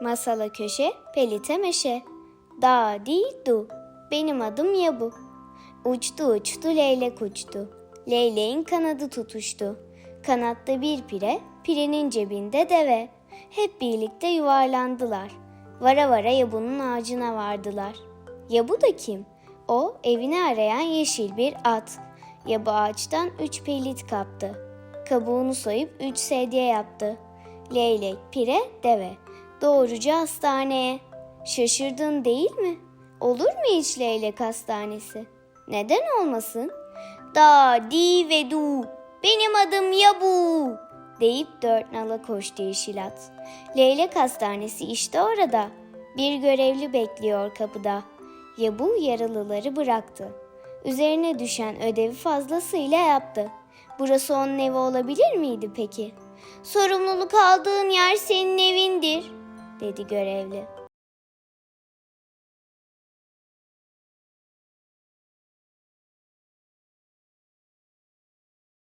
Masala köşe, pelite meşe. Da di du, benim adım Yabu. Uçtu uçtu leylek uçtu. Leyleğin kanadı tutuştu. Kanatta bir pire, pirenin cebinde deve. Hep birlikte yuvarlandılar. Vara vara Yabu'nun ağacına vardılar. Yabu da kim? O evini arayan yeşil bir at. Yabu ağaçtan üç pelit kaptı. Kabuğunu soyup üç sedye yaptı. Leylek, pire, deve. Doğruca hastaneye. Şaşırdın değil mi? Olur mu hiç leylek hastanesi? Neden olmasın? Da, di ve du. Benim adım Yabu. Deyip dört nala koştu yeşil at. Leylek hastanesi işte orada. Bir görevli bekliyor kapıda. Yabu yaralıları bıraktı. Üzerine düşen ödevi fazlasıyla yaptı. Burası onun evi olabilir miydi peki? Sorumluluk aldığın yer senin evindir, dedi görevli.